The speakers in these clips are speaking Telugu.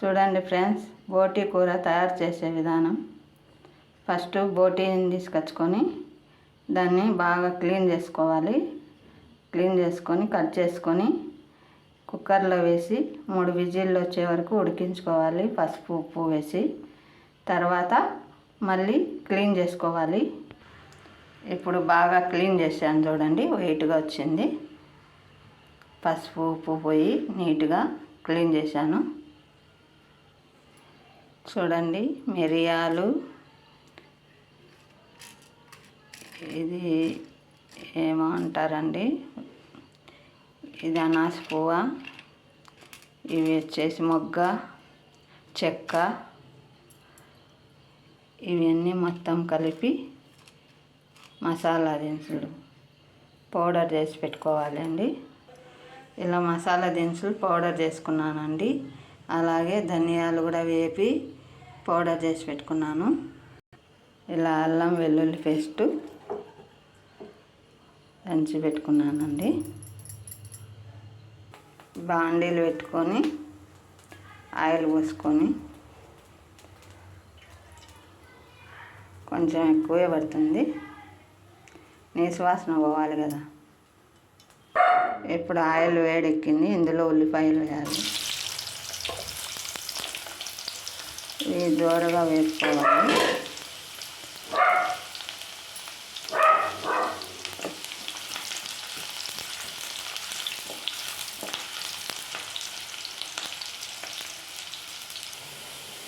చూడండి ఫ్రెండ్స్ బోటీ కూర తయారు చేసే విధానం. ఫస్ట్ బోటీని తీసుకొచ్చుకొని దాన్ని బాగా క్లీన్ చేసుకోవాలి. క్లీన్ చేసుకొని కట్ చేసుకొని కుక్కర్లో వేసి మూడు విజిల్లు వచ్చే వరకు ఉడికించుకోవాలి. పసుపు ఉప్పు వేసి. తర్వాత మళ్ళీ క్లీన్ చేసుకోవాలి. ఇప్పుడు బాగా క్లీన్ చేశాను చూడండి వైట్గా వచ్చింది. పసుపు ఉప్పు పోయి నీట్గా క్లీన్ చేశాను. చూడండి మిరియాలు. ఇది ఏమో అంటారండి ఇది అనాస పువ్వ? ఇవి వచ్చేసి మొగ్గ చెక్క. ఇవన్నీ మొత్తం కలిపి మసాలా దినుసులు పౌడర్ చేసి పెట్టుకోవాలండి. ఇలా మసాలా దినుసులు పౌడర్ చేసుకున్నానండి. అలాగే ధనియాలు కూడా వేపి పౌడర్ చేసి పెట్టుకున్నాను. ఇలా అల్లం వెల్లుల్లి పేస్టు దంచి పెట్టుకున్నానండి. బాండీలు పెట్టుకొని ఆయిల్ పోసుకొని కొంచెం ఎక్కువే పడుతుంది. నీసువాసన పోవాలి కదా. ఇప్పుడు ఆయిల్ వేడెక్కింది ఇందులో ఉల్లిపాయలు వేయాలి. దోరగా వేసుకోవాలి.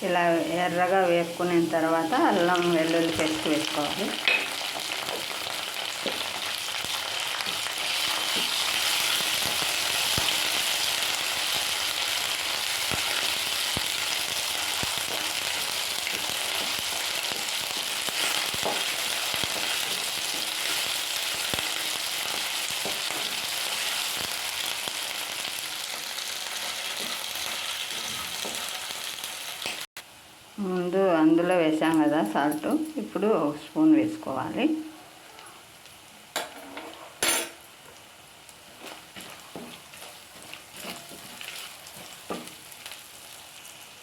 ఇలా ఎర్రగా వేపుకున్న తర్వాత అల్లం వెల్లుల్లి పేస్ట్ వేసుకోవాలి. ముందు వేసాం కదా సాల్ట్. ఇప్పుడు ఒక స్పూన్ వేసుకోవాలి.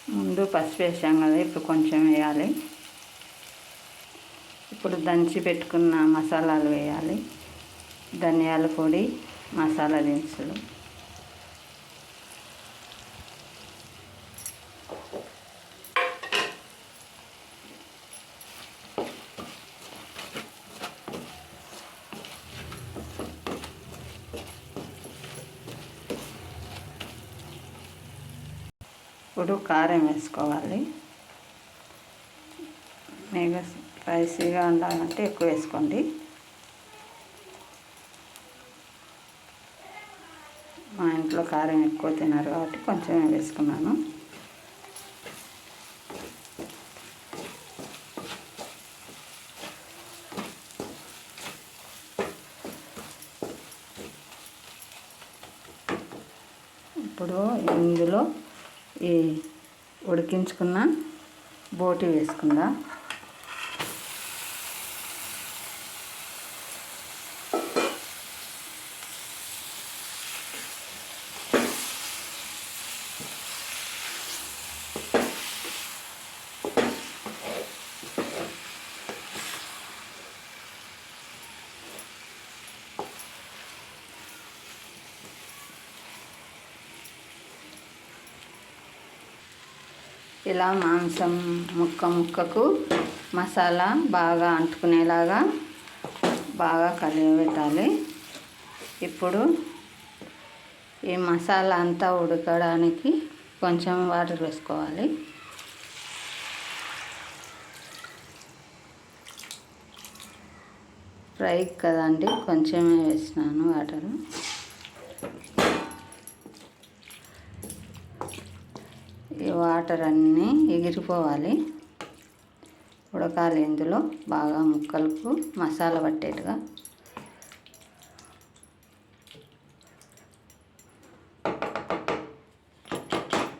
ముందు పసుపు వేసాం కదా ఇప్పుడు కొంచెం వేయాలి. ఇప్పుడు దంచి పెట్టుకున్న మసాలాలు వేయాలి. ధనియాల పొడి మసాలా దినుసులు. ఇప్పుడు కారం వేసుకోవాలి. మీకు స్పైసీగా ఉండాలంటే ఎక్కువ వేసుకోండి. మా ఇంట్లో కారం ఎక్కువ తిన్నారు కాబట్టి కొంచెం వేసుకున్నాను. ఇప్పుడు ఇందులో ఈ ఉడికించుకున్న బోటి వేసుకుందాం. ఇలా మాంసం ముక్క ముక్కకు మసాలా బాగా అంటుకునేలాగా బాగా కలిపెట్టాలి ఇప్పుడు ఈ మసాలా అంతా ఉడకడానికి కొంచెం వాటర్ వేసుకోవాలి. ఫ్రై కదండి కొంచెమే వేసినాను వాటరు ఈ వాటర్ అన్నీ ఎగిరిపోవాలి. ఉడకాలి ఇందులో. బాగా ముక్కలకు మసాలా పట్టేట్టుగా.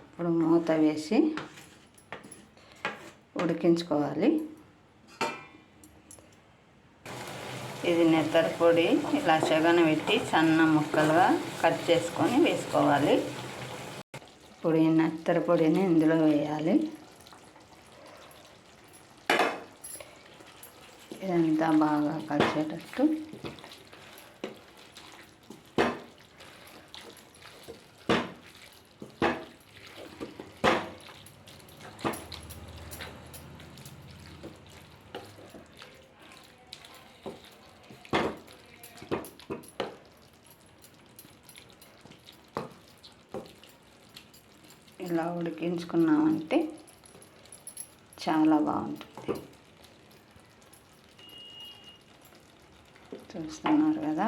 ఇప్పుడు మూత వేసి ఉడికించుకోవాలి. ఇది నెత్తర పొడి. ఇలా చెగన పెట్టి సన్న ముక్కలుగా కట్ చేసుకొని వేసుకోవాలి. పొడి నత్తర పొడిని ఇందులో వేయాలి. ఇదంతా బాగా కలిసేటట్టు ఇలా ఉడికించుకున్నామంటే చాలా బాగుంటుంది. చూస్తున్నారు కదా?